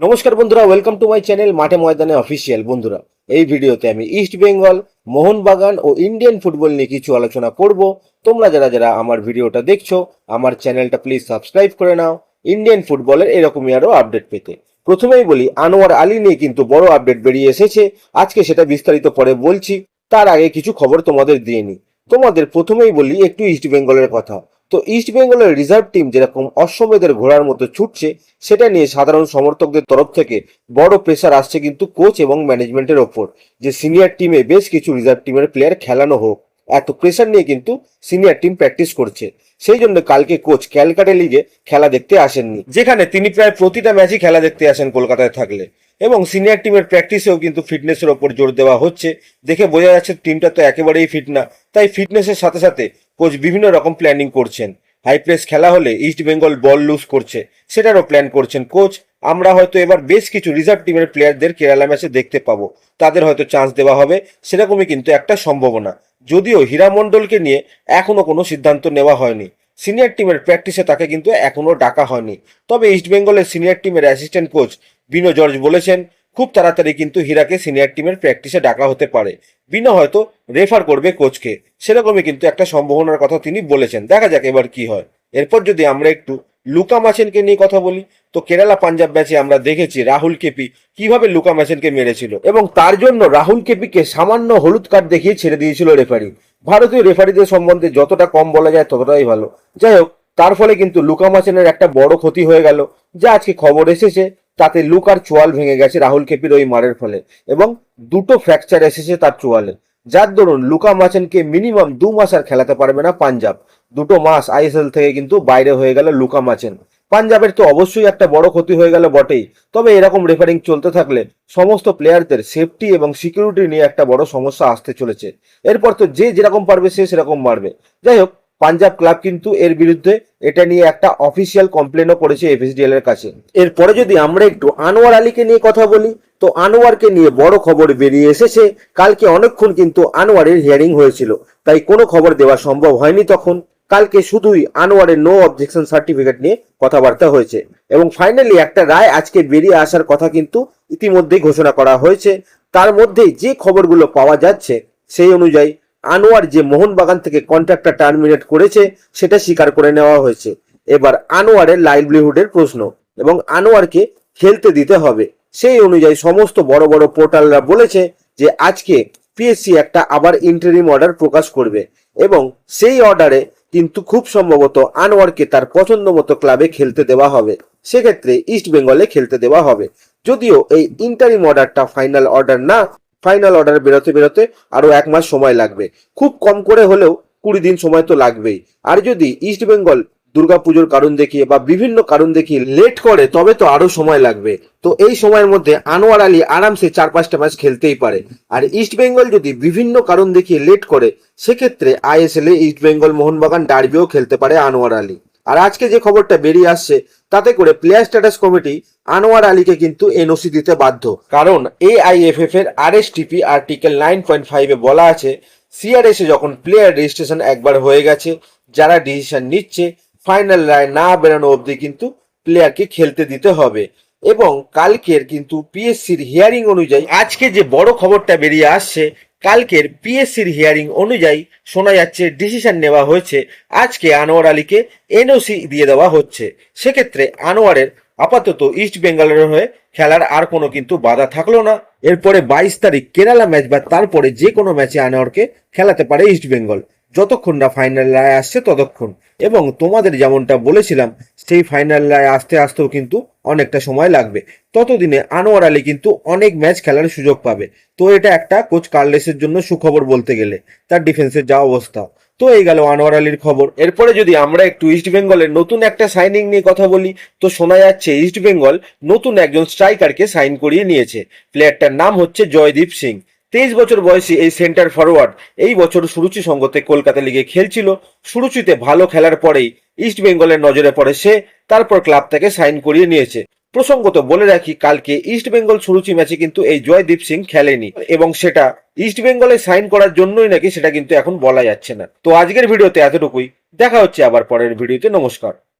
নমস্কার বন্ধুরা welcome to my channel মাঠে ময়দানে অফিসিয়াল বন্ধুরা, এই ভিডিওতে আমি ইস্ট বেঙ্গল মোহনবাগান ও ইন্ডিয়ান ফুটবল নিয়ে কিছু আলোচনা করব। তোমরা যারা যারা আমার ভিডিওটা দেখছ, আমার চ্যানেলটা প্লিজ সাবস্ক্রাইব করে নাও। ইন্ডিয়ান ফুটবলের এরকমই আরও আপডেট পেতে। প্রথমেই বলি, আনোয়ার আলী নিয়ে কিন্তু বড় আপডেট বেরিয়ে এসেছে। আজকে সেটা বিস্তারিত পরে বলছি, তার আগে কিছু খবর তোমাদের দিয়ে নিই। তোমাদের প্রথমেই বলি, একটু ইস্ট বেঙ্গলের কথা। তো ইস্ট বেঙ্গলের রিজার্ভ টিম যেরকম অশ্বমেধের ঘোড়ার মতো ছুটছে, সেটা নিয়ে সাধারণ সমর্থকদের তরফ থেকে বড় প্রেশার আসছে কিন্তু কোচ এবং ম্যানেজমেন্টের ওপর যে সিনিয়র টিমে বেশ কিছু রিজার্ভ টিমের প্লেয়ার খেলানো হোক। এত প্রেশার নিয়ে কিন্তু সিনিয়র টিম প্র্যাকটিস করছে। সেই জন্য কালকে কোচ ক্যালকাটা লিগে খেলা দেখতে আসেননি। যেখানে তিনি প্রায় প্রতিটা ম্যাচই খেলা দেখতে আসেন কলকাতায় থাকলে। এবং সিনিয়র টিমের প্র্যাকটিসেও কিন্তু ফিটনেসের ওপর জোর দেওয়া হচ্ছে। দেখে বোঝা যাচ্ছে টিমটা তো একেবারেই ফিট না। তাই ফিটনেসের সাথে সাথে কোচ বিভিন্ন রকম প্ল্যানিং করছেন। হাই প্রেস খেলা হলে ইস্ট বেঙ্গল বল লুজ করছে, সেটারও প্ল্যান করছেন কোচ আমরা হয়তো এবার বেশ কিছু রিজার্ভ টিমের প্লেয়ারদের কেরালা ম্যাচে দেখতে পাবো। তাদের হয়তো চান্স দেওয়া হবে, সেরকমই কিন্তু একটা সম্ভাবনা। যদিও হীরা মণ্ডলকে নিয়ে এখনও কোনো সিদ্ধান্ত নেওয়া হয়নি। সিনিয়র টিমের প্র্যাকটিসে তাকে কিন্তু এখনও ডাকা হয়নি। তবে ইস্ট বেঙ্গলের সিনিয়র টিমের অ্যাসিস্ট্যান্ট কোচ বিনো জর্জ বলেছেন খুব তাড়াতাড়ি কিন্তু হীরাকে সিনিয়র টিমের প্র্যাকটিসে ডাকা হতে পারে। বিনা হয়তো রেফার করবে কোচকে। সেরকমই কিন্তু একটা সম্ভাবনার কথা তিনি বলেছেন। দেখা যাক এবার কি হয়। এরপর যদি আমরা একটু লুকা মাচেনকে নিয়ে কথা বলি, তো কেরালা পাঞ্জাব ম্যাচে আমরা দেখেছি রাহুল কেপি কীভাবে লুকা মাচেনকে মেরেছিল এবং তার জন্য রাহুল কেপিকে সামান্য হলুদ কার্ড দেখিয়ে ছেড়ে দিয়েছিল রেফারি। ভারতীয় রেফারিদের সম্বন্ধে যতটা কম বলা যায় ততটাই ভালো। যাই হোক, তার ফলে কিন্তু লুকা মাচেনের একটা বড় ক্ষতি হয়ে গেল, যা আজকে খবর এসেছে। তাতে লুকার চোয়াল ভেঙে গেছে রাহুল কেপির ওই মারের ফলে এবং দুটো ফ্র্যাকচার এসেছে তার চোয়ালে। যার দরুন লুকা মাচেনকে মিনিমাম দু মাস আর খেলাতে পারবে না পাঞ্জাব। দুটো মাস আইএসএল থেকে কিন্তু বাইরে হয়ে গেল লুকা মাচেন। পাঞ্জাবের তো অবশ্যই একটা বড় ক্ষতি হয়ে গেল বটেই, তবে এরকম রেফারিং চলতে থাকলে সমস্ত প্লেয়ারদের সেফটি এবং সিকিউরিটি নিয়ে একটা বড় সমস্যা আসতে চলেছে। এরপর তো যে যেরকম পারবে সে সেরকম মারবে। যাই হোক পাঞ্জাব ক্লাব কিন্তু এর বিরুদ্ধে এটা নিয়ে একটা অফিসিয়াল কমপ্লেনও করেছে এফএসডিএল এর কাছে। এরপরে যদি আমরা একটু আনোয়ার আলীকে নিয়ে কথা বলি, তো আনোয়ারকে নিয়ে বড় খবর বেরিয়ে এসেছে। কালকে অনেকক্ষণ কিন্তু আনোয়ারের হিয়ারিং হয়েছিল। তাই কোনো খবর দেওয়া সম্ভব হয়নি তখন। কালকে শুধুই আনোয়ারের নো অবজেকশন সার্টিফিকেট নিয়ে কথাবার্তা হয়েছে। এবং ফাইনালি একটা রায় আজকে বেরিয়ে আসার কথা কিন্তু ইতিমধ্যেই ঘোষণা করা হয়েছে। তার মধ্যেই যে খবরগুলো পাওয়া যাচ্ছে, সেই অনুযায়ী আনোয়ার যে মোহনবাগান থেকে কন্ট্রাক্টটা টার্মিনেট করেছে, সেটা স্বীকার করে নেওয়া হয়েছে। এবার আনোয়ারের লাইভলিহুডের প্রশ্ন, এবং আনোয়ারকে খেলতে দিতে হবে। সেই অনুযায়ী সমস্ত বড় বড় পোর্টালরা বলেছে যে, আজকে পিএসসি একটা আবার ইন্টারিম অর্ডার প্রকাশ করবে। এবং সেই অর্ডারে কিন্তু খুব সম্ভবত আনোয়ারকে তার পছন্দ মতো ক্লাবে খেলতে দেওয়া হবে। সেক্ষেত্রে ইস্ট বেঙ্গলে খেলতে দেওয়া হবে। যদিও এই ইন্টারিম অর্ডারটা ফাইনাল অর্ডার না ফাইনাল অর্ডার বেরোতে বেরোতে আরও এক মাস সময় লাগবে। খুব কম করে হলেও কুড়ি দিন সময় তো লাগবেই। আর যদি ইস্ট বেঙ্গল দুর্গাপুজোর কারণ দেখিয়ে বা বিভিন্ন কারণ দেখিয়ে লেট করে, তবে তো আরও সময় লাগবে। তো এই সময়ের মধ্যে আনোয়ার আলী আরামসে চার পাঁচটা ম্যাচ খেলতেই পারে। আর ইস্ট বেঙ্গল যদি বিভিন্ন কারণ দেখিয়ে লেট করে, সেক্ষেত্রে আইএসএল এ ইস্ট বেঙ্গল মোহনবাগান ডার্বিও খেলতে পারে আনোয়ার আলী। আর আজকে যে খবরটা বেরিয়ে আসছে তাতে করে প্লেয়ার স্ট্যাটাস কমিটি আনোয়ার আলীকে কিন্তু এনওসি দিতে বাধ্য। কারণ এআইএফএফ এর আরএসটিপি আর্টিকেল নাইন পয়েন্ট ফাইভে বলা আছে সিআরএস যখন প্লেয়ার রেজিস্ট্রেশন একবার হয়ে গেছে, যারা ডিসিশন নিচ্ছে ফাইনাল রায় না বেরোনো অবধি কিন্তু প্লেয়ারকে খেলতে দিতে হবে। এবং কালকের কিন্তু পিএসসির হিয়ারিং অনুযায়ী আজকে যে বড় খবরটা বেরিয়ে আসছে কালকের পিএসসির হিয়ারিং অনুযায়ী শোনা যাচ্ছে ডিসিশন নেওয়া হয়েছে। আজকে আনোয়ার আলীকে এনওসি দিয়ে দেওয়া হচ্ছে। সেক্ষেত্রে আনোয়ারের আপাতত ইস্ট বেঙ্গালের হয়ে খেলার আর কোনো কিন্তু বাধা থাকল না। এরপরে বাইশ তারিখ কেরালা ম্যাচ বা তারপরে যে কোনো ম্যাচে আনোয়ারকে খেলাতে পারে ইস্ট বেঙ্গল যতক্ষণ না ফাইনাল রায় আসছে ততক্ষণ। এবং তোমাদের যেমনটা বলেছিলাম, সেই ফাইনাল রায় আসতে আসতেও কিন্তু অনেকটা সময় লাগবে। ততদিনে আনোয়ার আলী কিন্তু অনেক ম্যাচ খেলার সুযোগ পাবে। তো এটা একটা কোচ কার্লেসের জন্য সুখবর বলতে গেলে, তার ডিফেন্সের যা অবস্থা। তো এই গেল আনোয়ার আলীর খবর। এরপরে যদি আমরা একটু ইস্ট বেঙ্গলের নতুন একটা সাইনিং নিয়ে কথা বলি, তো শোনা যাচ্ছে ইস্ট বেঙ্গল নতুন একজন স্ট্রাইকারকে সাইন করিয়ে নিয়েছে। প্লেয়ারটার নাম হচ্ছে জয়দীপ সিং। তেইশ বছর বয়সী এই সেন্টার ফরওয়ার্ড এই বছর সুরুচি সঙ্গতে কলকাতা লিগে খেলছিল। সুরুচিতে ভালো খেলার পরেই ইস্ট বেঙ্গলের নজরে পড়ে সে, তারপর ক্লাব থেকে সাইন করিয়ে নিয়েছে। প্রসঙ্গত বলে রাখি, কালকে ইস্ট বেঙ্গল সুরুচি ম্যাচে কিন্তু এই জয়দীপ সিং খেলেনি এবং সেটা ইস্ট বেঙ্গলে সাইন করার জন্যই নাকি সেটা কিন্তু এখন বলা যাচ্ছে না। তো আজকের ভিডিওতে এতটুকুই। দেখা হচ্ছে আবার পরের ভিডিওতে। নমস্কার।